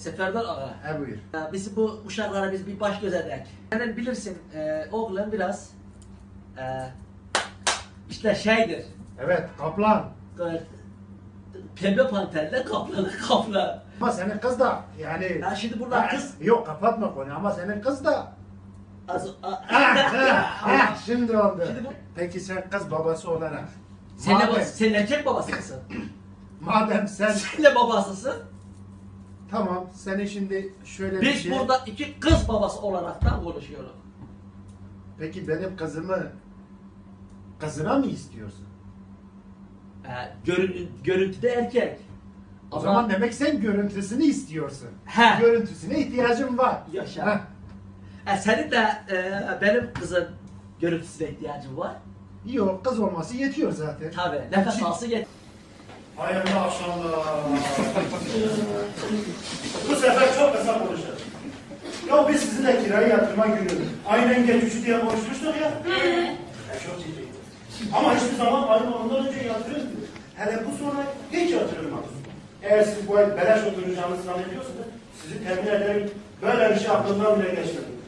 Seferdar ağa. He buyur. Ya Biz bu uşaklara biz bir baş göz edek. Yani bilirsin e, oğlum biraz e, işte şeydir. Evet kaplan. e, Pembe panterle kaplanı kaplan. Ama senin kız da yani... Ya şimdi burada Ha, kız Yok kapatma konuyu ama senin kız da... az, a, Ah, ah, ah, şimdi oldu. Şimdi bu- Peki sen kız babası olarak... sen, de, madem, sen erkek babası mısın? madem sen... Sen de babasısın. Tamam seni şimdi şöyle bir Biz şey... burada iki kız babası olaraktan konuşuyoruz. Peki benim kızımı... Kızına mı istiyorsun? E, görün, görüntüde erkek. O Ama zaman demek sen görüntüsünü istiyorsun. He. Görüntüsüne ihtiyacın var. Yaşa. Heh. e, senin de e, benim kızın görüntüsüne ihtiyacın var. Yok kız olması yetiyor zaten. Tabii nefes alsın yet. Hayırlı akşamlar. Bu sefer çok kısa konuşalım. Ya biz sizinle kirayı yatırma günü aynen geç üçü diye konuşmuştuk ya. Ya çok ciddi. Ama hiçbir zaman ayın ondan önce yatırıyoruz. Hele bu sonra hiç yatırılmaz. Eğer siz bu ay beleş oturacağınızı zannediyorsanız sizi temin ederim böyle bir şey aklımdan bile geçmedi.